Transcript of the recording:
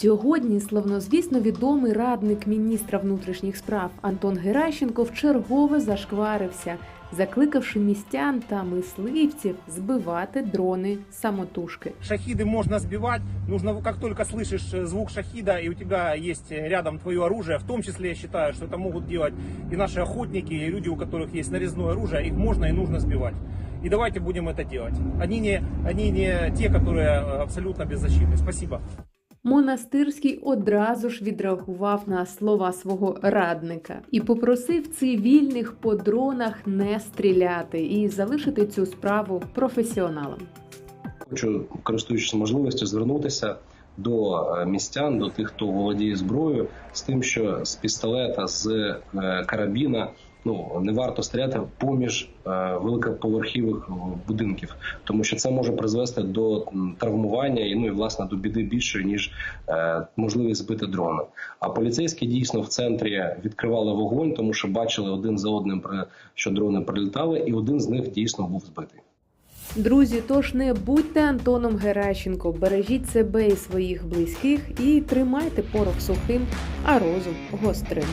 Сьогодні славнозвісно відомий радник міністра внутрішніх справ Антон Геращенко вчергове зашкварився, закликавши містян та мисливців збивати дрони самотужки. Шахиды можно сбивать. Нужно, как только слышишь э, звук шахида, и у тебя есть э, рядом твое оружие, в том числе я считаю, что это могут делать и наши охотники, и люди, у которых есть нарезное оружие, их можно и нужно сбивать. И давайте будем это делать. Они не, они не те, которые э, абсолютно беззащитны. Спасибо. Монастирський одразу ж відреагував на слова свого радника і попросив цивільних по дронах не стріляти і залишити цю справу професіоналам. Хочу, користуючись можливістю, звернутися до е, містян, до тих, хто володіє зброєю, з тим, що з пістолета, з е, карабіна ну не варто стріляти поміж е, великоповерхівих будинків, тому що це може призвести до травмування і ну і власне до біди більшої ніж е, можливість збити дрона. А поліцейські дійсно в центрі відкривали вогонь, тому що бачили один за одним що дрони прилітали, і один з них дійсно був збитий. Друзі, тож не будьте Антоном Геращенко, бережіть себе і своїх близьких і тримайте порох сухим, а розум гострим.